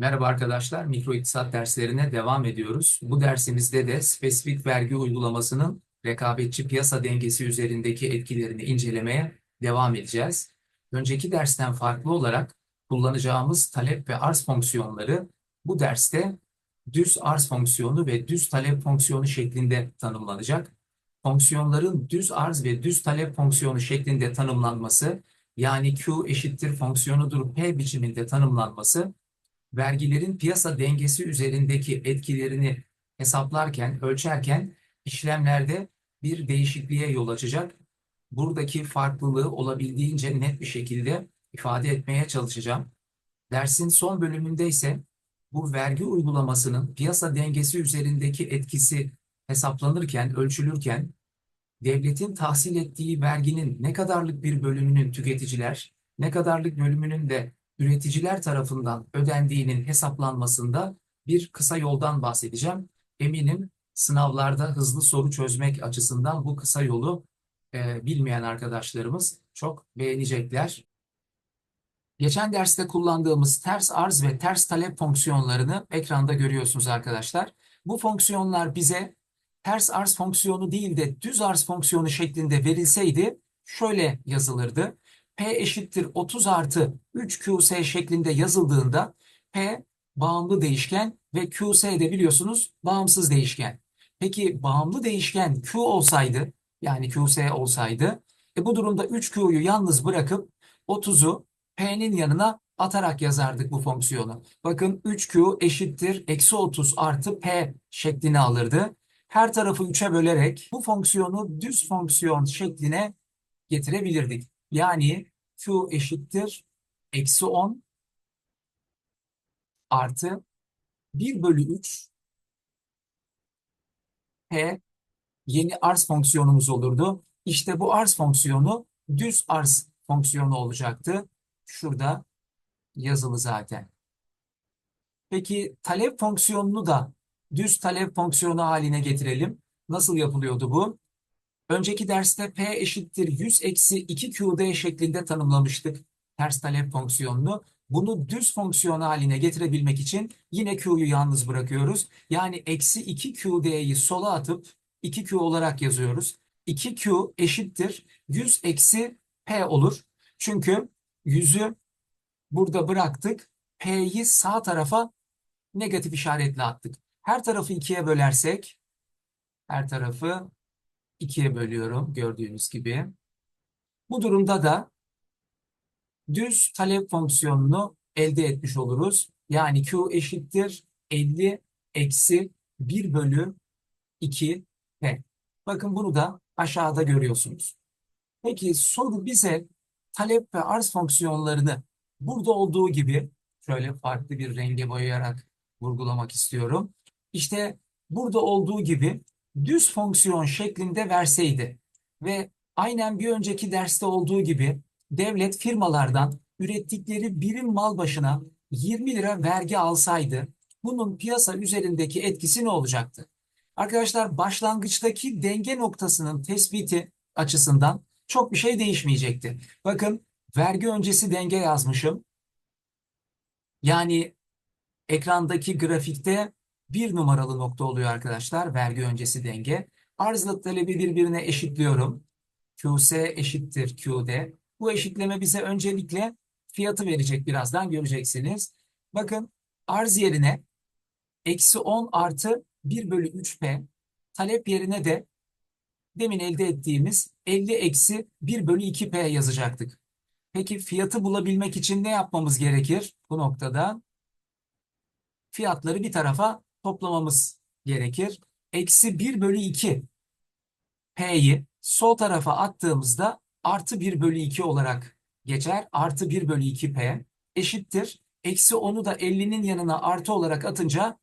Merhaba arkadaşlar, mikro iktisat derslerine devam ediyoruz. Bu dersimizde de spesifik vergi uygulamasının rekabetçi piyasa dengesi üzerindeki etkilerini incelemeye devam edeceğiz. Önceki dersten farklı olarak kullanacağımız talep ve arz fonksiyonları bu derste düz arz fonksiyonu ve düz talep fonksiyonu şeklinde tanımlanacak. Fonksiyonların düz arz ve düz talep fonksiyonu şeklinde tanımlanması yani Q eşittir fonksiyonudur P biçiminde tanımlanması vergilerin piyasa dengesi üzerindeki etkilerini hesaplarken, ölçerken işlemlerde bir değişikliğe yol açacak. Buradaki farklılığı olabildiğince net bir şekilde ifade etmeye çalışacağım. Dersin son bölümünde ise bu vergi uygulamasının piyasa dengesi üzerindeki etkisi hesaplanırken, ölçülürken devletin tahsil ettiği verginin ne kadarlık bir bölümünün tüketiciler, ne kadarlık bölümünün de üreticiler tarafından ödendiğinin hesaplanmasında bir kısa yoldan bahsedeceğim. Eminim sınavlarda hızlı soru çözmek açısından bu kısa yolu e, bilmeyen arkadaşlarımız çok beğenecekler. Geçen derste kullandığımız ters arz ve ters talep fonksiyonlarını ekranda görüyorsunuz arkadaşlar. Bu fonksiyonlar bize ters arz fonksiyonu değil de düz arz fonksiyonu şeklinde verilseydi şöyle yazılırdı. P eşittir 30 artı 3QS şeklinde yazıldığında P bağımlı değişken ve QS de biliyorsunuz bağımsız değişken. Peki bağımlı değişken Q olsaydı yani QS olsaydı e bu durumda 3Q'yu yalnız bırakıp 30'u P'nin yanına atarak yazardık bu fonksiyonu. Bakın 3Q eşittir eksi 30 artı P şeklini alırdı. Her tarafı 3'e bölerek bu fonksiyonu düz fonksiyon şekline getirebilirdik. Yani Q eşittir eksi 10 artı 1 bölü 3 P yeni arz fonksiyonumuz olurdu. İşte bu arz fonksiyonu düz arz fonksiyonu olacaktı. Şurada yazılı zaten. Peki talep fonksiyonunu da düz talep fonksiyonu haline getirelim. Nasıl yapılıyordu bu? Önceki derste P eşittir 100 eksi 2QD şeklinde tanımlamıştık ters talep fonksiyonunu. Bunu düz fonksiyon haline getirebilmek için yine Q'yu yalnız bırakıyoruz. Yani eksi 2QD'yi sola atıp 2Q olarak yazıyoruz. 2Q eşittir 100 eksi P olur. Çünkü 100'ü burada bıraktık. P'yi sağ tarafa negatif işaretle attık. Her tarafı ikiye bölersek her tarafı ikiye bölüyorum gördüğünüz gibi. Bu durumda da düz talep fonksiyonunu elde etmiş oluruz. Yani Q eşittir 50 eksi 1 bölü 2 P. Bakın bunu da aşağıda görüyorsunuz. Peki soru bize talep ve arz fonksiyonlarını burada olduğu gibi şöyle farklı bir renge boyayarak vurgulamak istiyorum. İşte burada olduğu gibi düz fonksiyon şeklinde verseydi ve aynen bir önceki derste olduğu gibi devlet firmalardan ürettikleri birim mal başına 20 lira vergi alsaydı bunun piyasa üzerindeki etkisi ne olacaktı? Arkadaşlar başlangıçtaki denge noktasının tespiti açısından çok bir şey değişmeyecekti. Bakın vergi öncesi denge yazmışım. Yani ekrandaki grafikte bir numaralı nokta oluyor arkadaşlar. Vergi öncesi denge. Arzla talebi birbirine eşitliyorum. QS eşittir QD. Bu eşitleme bize öncelikle fiyatı verecek birazdan göreceksiniz. Bakın arz yerine eksi 10 artı 1 bölü 3P talep yerine de demin elde ettiğimiz 50 eksi 1 bölü 2P yazacaktık. Peki fiyatı bulabilmek için ne yapmamız gerekir bu noktada? Fiyatları bir tarafa toplamamız gerekir. Eksi 1 bölü 2 P'yi sol tarafa attığımızda artı 1 bölü 2 olarak geçer. Artı 1 bölü 2 P eşittir. Eksi 10'u da 50'nin yanına artı olarak atınca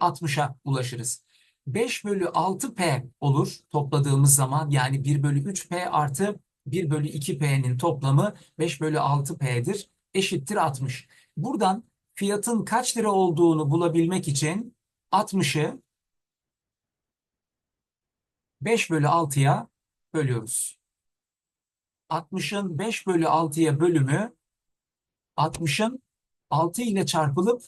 60'a ulaşırız. 5 bölü 6 P olur topladığımız zaman yani 1 bölü 3 P artı 1 bölü 2 P'nin toplamı 5 bölü 6 P'dir. Eşittir 60. Buradan fiyatın kaç lira olduğunu bulabilmek için 60'ı 5 bölü 6'ya bölüyoruz. 60'ın 5 bölü 6'ya bölümü 60'ın 6 ile çarpılıp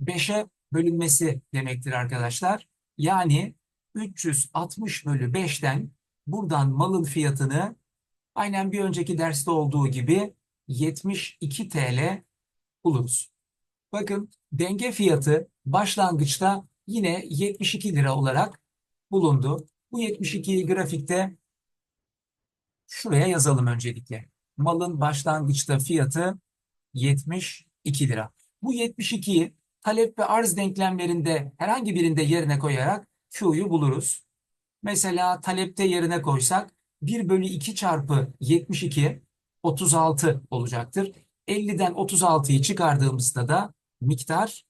5'e bölünmesi demektir arkadaşlar. Yani 360 bölü 5'ten buradan malın fiyatını aynen bir önceki derste olduğu gibi 72 TL buluruz. Bakın denge fiyatı başlangıçta yine 72 lira olarak bulundu. Bu 72'yi grafikte şuraya yazalım öncelikle. Malın başlangıçta fiyatı 72 lira. Bu 72'yi talep ve arz denklemlerinde herhangi birinde yerine koyarak Q'yu buluruz. Mesela talepte yerine koysak 1 bölü 2 çarpı 72 36 olacaktır. 50'den 36'yı çıkardığımızda da miktar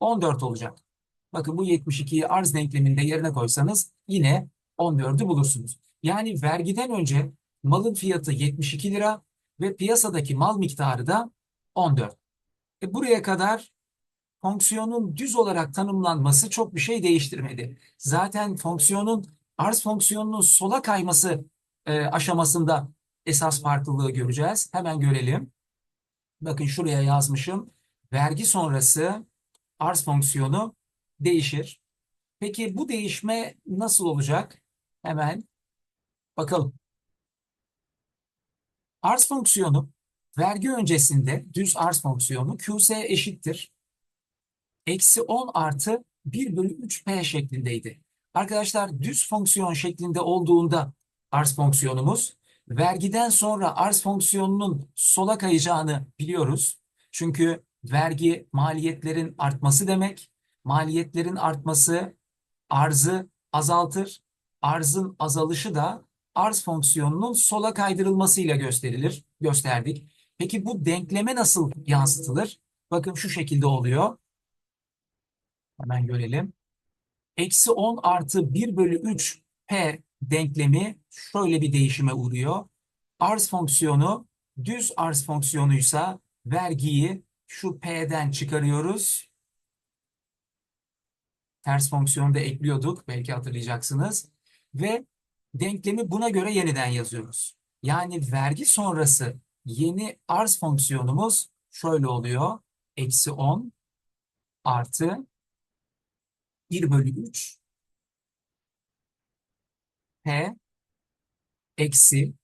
14 olacak. Bakın bu 72'yi arz denkleminde yerine koysanız yine 14'ü bulursunuz. Yani vergiden önce malın fiyatı 72 lira ve piyasadaki mal miktarı da 14. E buraya kadar fonksiyonun düz olarak tanımlanması çok bir şey değiştirmedi. Zaten fonksiyonun arz fonksiyonunun sola kayması e, aşamasında esas farklılığı göreceğiz. Hemen görelim. Bakın şuraya yazmışım. Vergi sonrası arz fonksiyonu değişir. Peki bu değişme nasıl olacak? Hemen bakalım. Arz fonksiyonu vergi öncesinde düz arz fonksiyonu QS eşittir. Eksi 10 artı 1 bölü 3P şeklindeydi. Arkadaşlar düz fonksiyon şeklinde olduğunda arz fonksiyonumuz vergiden sonra arz fonksiyonunun sola kayacağını biliyoruz. Çünkü vergi maliyetlerin artması demek. Maliyetlerin artması arzı azaltır. Arzın azalışı da arz fonksiyonunun sola kaydırılmasıyla gösterilir, gösterdik. Peki bu denkleme nasıl yansıtılır? Bakın şu şekilde oluyor. Hemen görelim. Eksi 10 artı 1 bölü 3 P denklemi şöyle bir değişime uğruyor. Arz fonksiyonu düz arz fonksiyonuysa vergiyi şu P'den çıkarıyoruz. Ters fonksiyonu da ekliyorduk. Belki hatırlayacaksınız. Ve denklemi buna göre yeniden yazıyoruz. Yani vergi sonrası yeni arz fonksiyonumuz şöyle oluyor. Eksi 10 artı 1 bölü 3 P eksi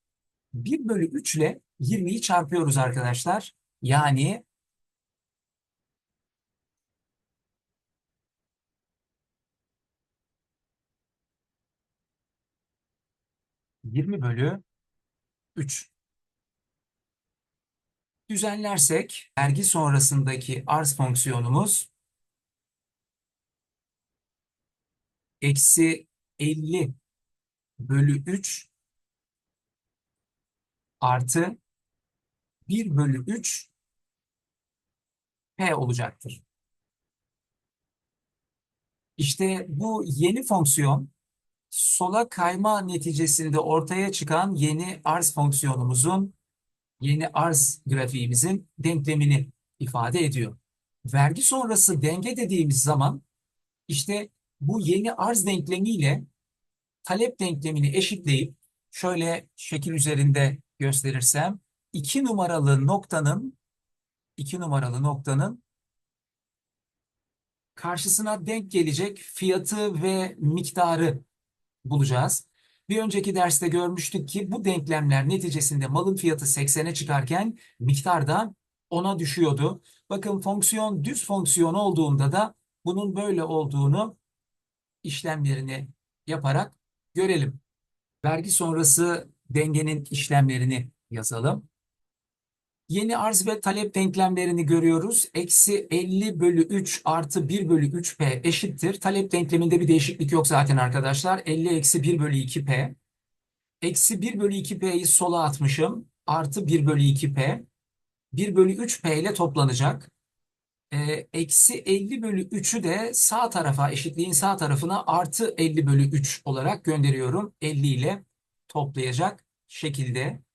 1 bölü 3 ile 20'yi çarpıyoruz arkadaşlar. Yani yirmi bölü 3. Düzenlersek vergi sonrasındaki arz fonksiyonumuz eksi 50 bölü 3 artı 1 bölü 3 P olacaktır. İşte bu yeni fonksiyon sola kayma neticesinde ortaya çıkan yeni arz fonksiyonumuzun, yeni arz grafiğimizin denklemini ifade ediyor. Vergi sonrası denge dediğimiz zaman işte bu yeni arz denklemiyle talep denklemini eşitleyip şöyle şekil üzerinde gösterirsem iki numaralı noktanın iki numaralı noktanın karşısına denk gelecek fiyatı ve miktarı bulacağız. Bir önceki derste görmüştük ki bu denklemler neticesinde malın fiyatı 80'e çıkarken miktar da 10'a düşüyordu. Bakın fonksiyon düz fonksiyon olduğunda da bunun böyle olduğunu işlemlerini yaparak görelim. Vergi sonrası dengenin işlemlerini yazalım. Yeni arz ve talep denklemlerini görüyoruz. Eksi 50 bölü 3 artı 1 bölü 3P eşittir. Talep denkleminde bir değişiklik yok zaten arkadaşlar. 50 eksi 1 bölü 2P. Eksi 1 bölü 2P'yi sola atmışım. Artı 1 bölü 2P. 1 bölü 3P ile toplanacak. Ee, eksi 50 bölü 3'ü de sağ tarafa eşitliğin sağ tarafına artı 50 bölü 3 olarak gönderiyorum. 50 ile toplayacak şekilde.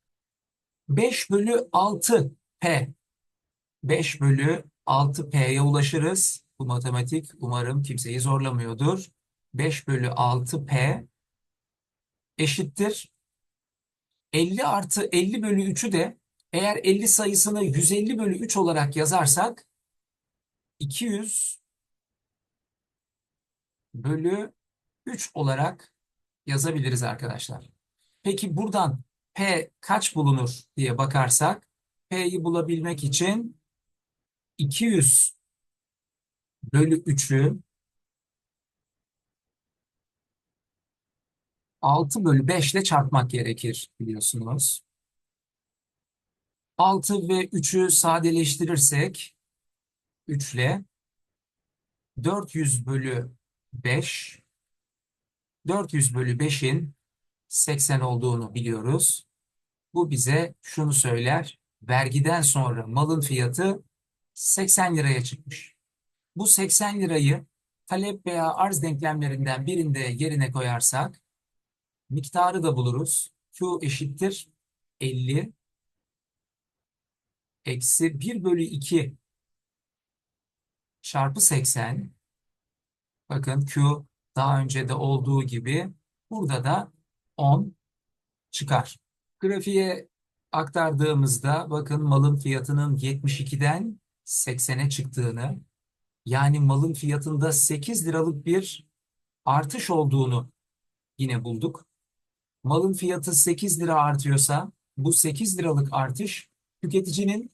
5 bölü 6 P. 5 bölü 6 P'ye ulaşırız. Bu matematik umarım kimseyi zorlamıyordur. 5 bölü 6 P eşittir. 50 artı 50 bölü 3'ü de eğer 50 sayısını 150 bölü 3 olarak yazarsak 200 bölü 3 olarak yazabiliriz arkadaşlar. Peki buradan P kaç bulunur diye bakarsak P'yi bulabilmek için 200 bölü 3'ü 6 bölü 5 ile çarpmak gerekir biliyorsunuz. 6 ve 3'ü sadeleştirirsek 3 ile 400 bölü 5 400 bölü 5'in 80 olduğunu biliyoruz. Bu bize şunu söyler. Vergiden sonra malın fiyatı 80 liraya çıkmış. Bu 80 lirayı talep veya arz denklemlerinden birinde yerine koyarsak miktarı da buluruz. Q eşittir 50 eksi 1 bölü 2 çarpı 80. Bakın Q daha önce de olduğu gibi burada da 10 çıkar. Grafiğe aktardığımızda bakın malın fiyatının 72'den 80'e çıktığını yani malın fiyatında 8 liralık bir artış olduğunu yine bulduk. Malın fiyatı 8 lira artıyorsa bu 8 liralık artış tüketicinin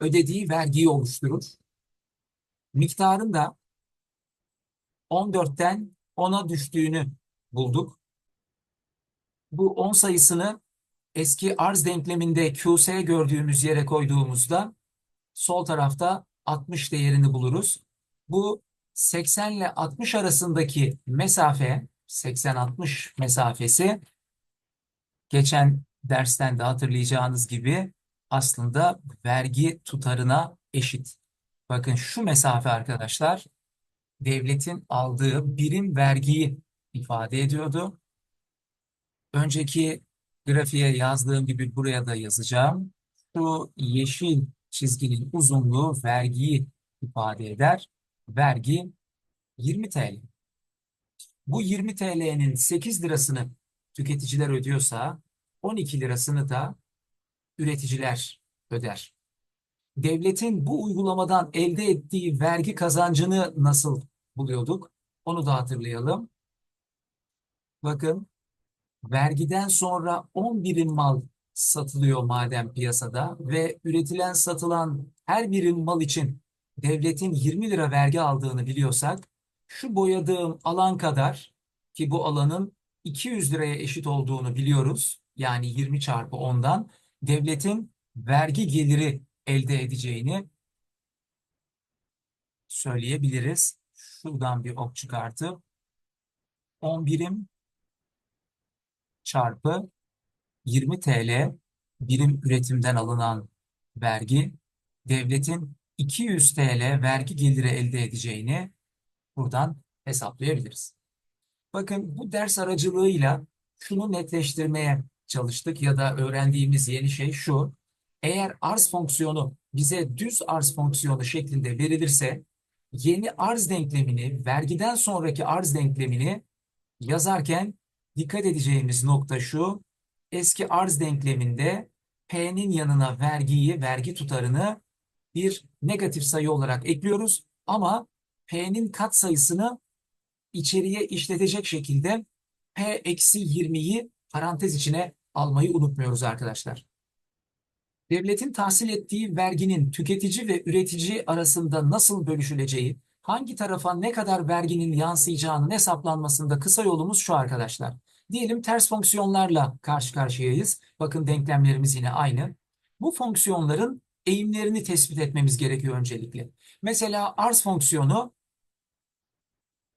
ödediği vergiyi oluşturur. Miktarın da 14'ten 10'a düştüğünü bulduk. Bu 10 sayısını eski arz denkleminde QS gördüğümüz yere koyduğumuzda sol tarafta 60 değerini buluruz. Bu 80 ile 60 arasındaki mesafe 80-60 mesafesi geçen dersten de hatırlayacağınız gibi aslında vergi tutarına eşit. Bakın şu mesafe arkadaşlar devletin aldığı birim vergiyi ifade ediyordu. Önceki grafiğe yazdığım gibi buraya da yazacağım. Şu yeşil çizginin uzunluğu vergiyi ifade eder. Vergi 20 TL. Bu 20 TL'nin 8 lirasını tüketiciler ödüyorsa 12 lirasını da üreticiler öder. Devletin bu uygulamadan elde ettiği vergi kazancını nasıl buluyorduk? Onu da hatırlayalım. Bakın vergiden sonra 10 birim mal satılıyor madem piyasada ve üretilen satılan her birim mal için devletin 20 lira vergi aldığını biliyorsak şu boyadığım alan kadar ki bu alanın 200 liraya eşit olduğunu biliyoruz. Yani 20 çarpı 10'dan devletin vergi geliri elde edeceğini söyleyebiliriz. Şuradan bir ok çıkartıp 10 birim çarpı 20 TL birim üretimden alınan vergi devletin 200 TL vergi geliri elde edeceğini buradan hesaplayabiliriz. Bakın bu ders aracılığıyla şunu netleştirmeye çalıştık ya da öğrendiğimiz yeni şey şu. Eğer arz fonksiyonu bize düz arz fonksiyonu şeklinde verilirse yeni arz denklemini, vergiden sonraki arz denklemini yazarken dikkat edeceğimiz nokta şu. Eski arz denkleminde P'nin yanına vergiyi, vergi tutarını bir negatif sayı olarak ekliyoruz. Ama P'nin kat sayısını içeriye işletecek şekilde P eksi 20'yi parantez içine almayı unutmuyoruz arkadaşlar. Devletin tahsil ettiği verginin tüketici ve üretici arasında nasıl bölüşüleceği, hangi tarafa ne kadar verginin yansıyacağının hesaplanmasında kısa yolumuz şu arkadaşlar. Diyelim ters fonksiyonlarla karşı karşıyayız. Bakın denklemlerimiz yine aynı. Bu fonksiyonların eğimlerini tespit etmemiz gerekiyor öncelikle. Mesela arz fonksiyonu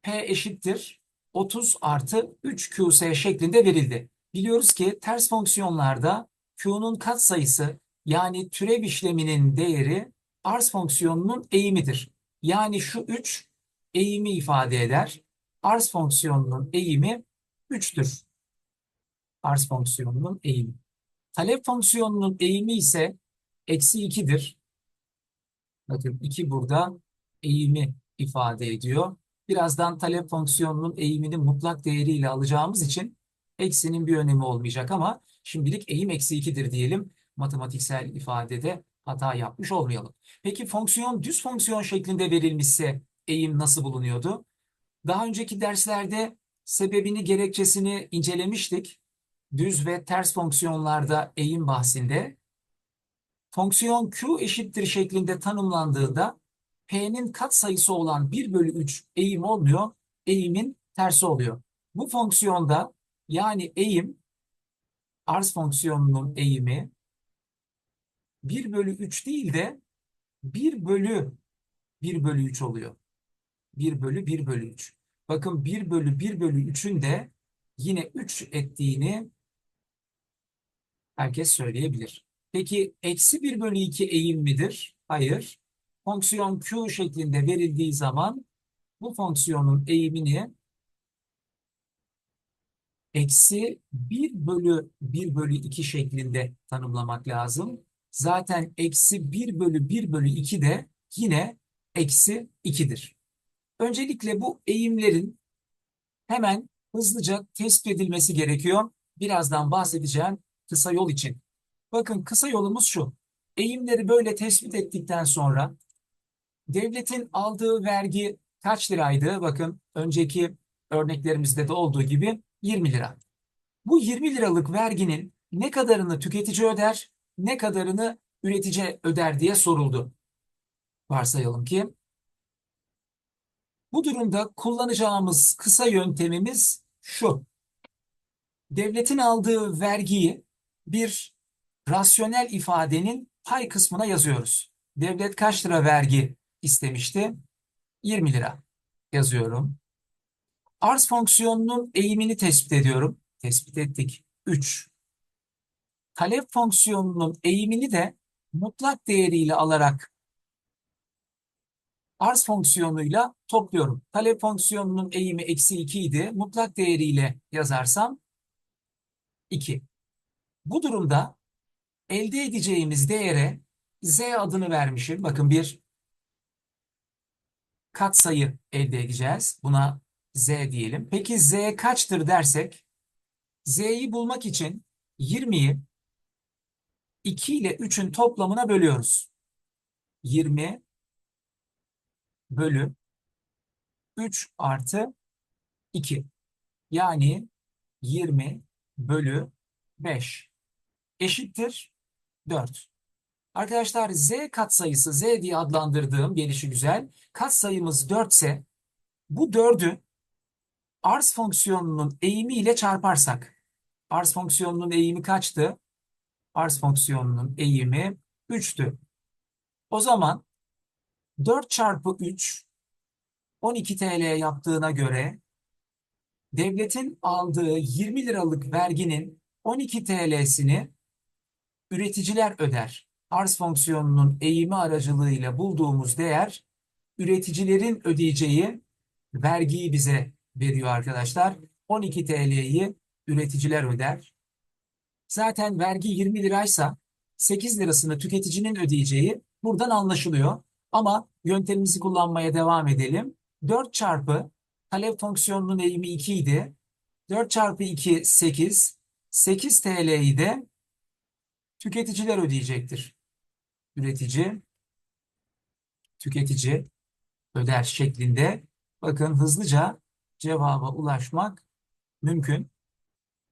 P eşittir 30 artı 3 QS şeklinde verildi. Biliyoruz ki ters fonksiyonlarda Q'nun katsayısı yani türev işleminin değeri arz fonksiyonunun eğimidir. Yani şu 3 eğimi ifade eder. Arz fonksiyonunun eğimi 3'tür. Arz fonksiyonunun eğimi. Talep fonksiyonunun eğimi ise eksi 2'dir. Bakın 2 burada eğimi ifade ediyor. Birazdan talep fonksiyonunun eğimini mutlak değeriyle alacağımız için eksinin bir önemi olmayacak ama şimdilik eğim eksi 2'dir diyelim. Matematiksel ifadede hata yapmış olmayalım. Peki fonksiyon düz fonksiyon şeklinde verilmişse eğim nasıl bulunuyordu? Daha önceki derslerde sebebini, gerekçesini incelemiştik. Düz ve ters fonksiyonlarda eğim bahsinde. Fonksiyon Q eşittir şeklinde tanımlandığında P'nin katsayısı olan 1 bölü 3 eğim olmuyor, eğimin tersi oluyor. Bu fonksiyonda yani eğim, arz fonksiyonunun eğimi 1 bölü 3 değil de 1 bölü 1 bölü 3 oluyor. 1 bölü 1 bölü 3. Bakın 1 bölü 1 bölü 3'ün de yine 3 ettiğini herkes söyleyebilir. Peki eksi 1 bölü 2 eğim midir? Hayır. Fonksiyon Q şeklinde verildiği zaman bu fonksiyonun eğimini eksi 1 bölü 1 bölü 2 şeklinde tanımlamak lazım. Zaten eksi 1 bölü 1 bölü 2 de yine eksi 2'dir. Öncelikle bu eğimlerin hemen hızlıca tespit edilmesi gerekiyor. Birazdan bahsedeceğim kısa yol için. Bakın kısa yolumuz şu. Eğimleri böyle tespit ettikten sonra devletin aldığı vergi kaç liraydı? Bakın önceki örneklerimizde de olduğu gibi 20 lira. Bu 20 liralık verginin ne kadarını tüketici öder, ne kadarını üretici öder diye soruldu. Varsayalım ki bu durumda kullanacağımız kısa yöntemimiz şu. Devletin aldığı vergiyi bir rasyonel ifadenin pay kısmına yazıyoruz. Devlet kaç lira vergi istemişti? 20 lira yazıyorum. Arz fonksiyonunun eğimini tespit ediyorum. Tespit ettik. 3. Talep fonksiyonunun eğimini de mutlak değeriyle alarak arz fonksiyonuyla topluyorum. Talep fonksiyonunun eğimi eksi 2 idi. Mutlak değeriyle yazarsam 2. Bu durumda elde edeceğimiz değere z adını vermişim. Bakın bir katsayı elde edeceğiz. Buna z diyelim. Peki z kaçtır dersek z'yi bulmak için 20'yi 2 ile 3'ün toplamına bölüyoruz. 20 bölü 3 artı 2. Yani 20 bölü 5 eşittir 4. Arkadaşlar z katsayısı z diye adlandırdığım gelişi güzel katsayımız 4 ise bu 4'ü arz fonksiyonunun eğimi ile çarparsak arz fonksiyonunun eğimi kaçtı? Arz fonksiyonunun eğimi 3'tü. O zaman 4 çarpı 3 12 TL yaptığına göre devletin aldığı 20 liralık verginin 12 TL'sini üreticiler öder. Arz fonksiyonunun eğimi aracılığıyla bulduğumuz değer üreticilerin ödeyeceği vergiyi bize veriyor arkadaşlar. 12 TL'yi üreticiler öder. Zaten vergi 20 liraysa 8 lirasını tüketicinin ödeyeceği buradan anlaşılıyor. Ama yöntemimizi kullanmaya devam edelim. 4 çarpı talep fonksiyonunun eğimi 2 idi. 4 çarpı 2 8. 8 TL'yi de tüketiciler ödeyecektir. Üretici, tüketici öder şeklinde. Bakın hızlıca cevaba ulaşmak mümkün.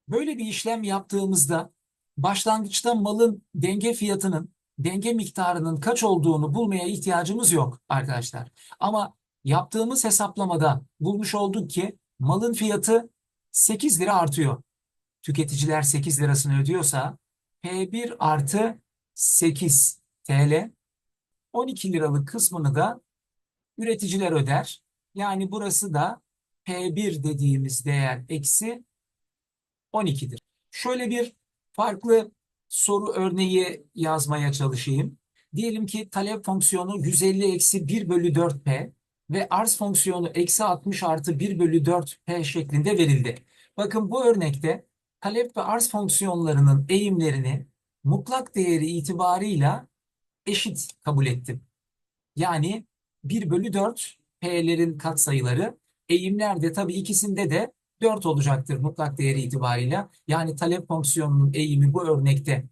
Böyle bir işlem yaptığımızda başlangıçta malın denge fiyatının, denge miktarının kaç olduğunu bulmaya ihtiyacımız yok arkadaşlar. Ama yaptığımız hesaplamada bulmuş olduk ki malın fiyatı 8 lira artıyor. Tüketiciler 8 lirasını ödüyorsa P1 artı 8 TL 12 liralık kısmını da üreticiler öder. Yani burası da P1 dediğimiz değer eksi 12'dir. Şöyle bir farklı soru örneği yazmaya çalışayım. Diyelim ki talep fonksiyonu 150 eksi 1 bölü 4P ve arz fonksiyonu eksi 60 artı 1 bölü 4P şeklinde verildi. Bakın bu örnekte talep ve arz fonksiyonlarının eğimlerini mutlak değeri itibarıyla eşit kabul ettim. Yani 1 bölü 4 P'lerin katsayıları eğimler de tabii ikisinde de 4 olacaktır mutlak değeri itibarıyla. Yani talep fonksiyonunun eğimi bu örnekte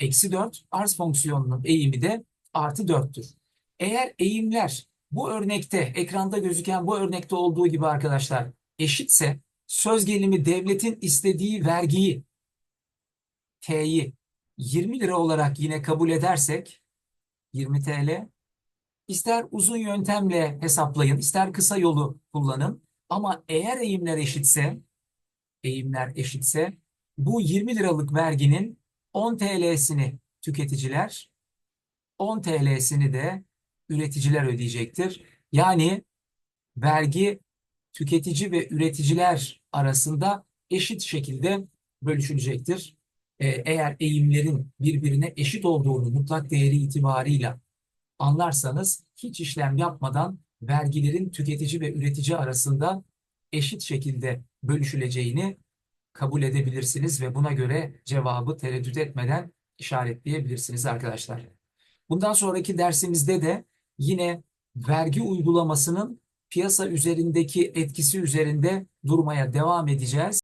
eksi 4, arz fonksiyonunun eğimi de artı 4'tür. Eğer eğimler bu örnekte, ekranda gözüken bu örnekte olduğu gibi arkadaşlar eşitse söz gelimi devletin istediği vergiyi T'yi 20 lira olarak yine kabul edersek 20 TL ister uzun yöntemle hesaplayın, ister kısa yolu kullanın ama eğer eğimler eşitse eğimler eşitse bu 20 liralık verginin 10 TL'sini tüketiciler 10 TL'sini de üreticiler ödeyecektir. Yani vergi tüketici ve üreticiler arasında eşit şekilde bölüşülecektir. Ee, eğer eğimlerin birbirine eşit olduğunu mutlak değeri itibarıyla anlarsanız hiç işlem yapmadan vergilerin tüketici ve üretici arasında eşit şekilde bölüşüleceğini kabul edebilirsiniz ve buna göre cevabı tereddüt etmeden işaretleyebilirsiniz arkadaşlar. Bundan sonraki dersimizde de yine vergi uygulamasının piyasa üzerindeki etkisi üzerinde durmaya devam edeceğiz.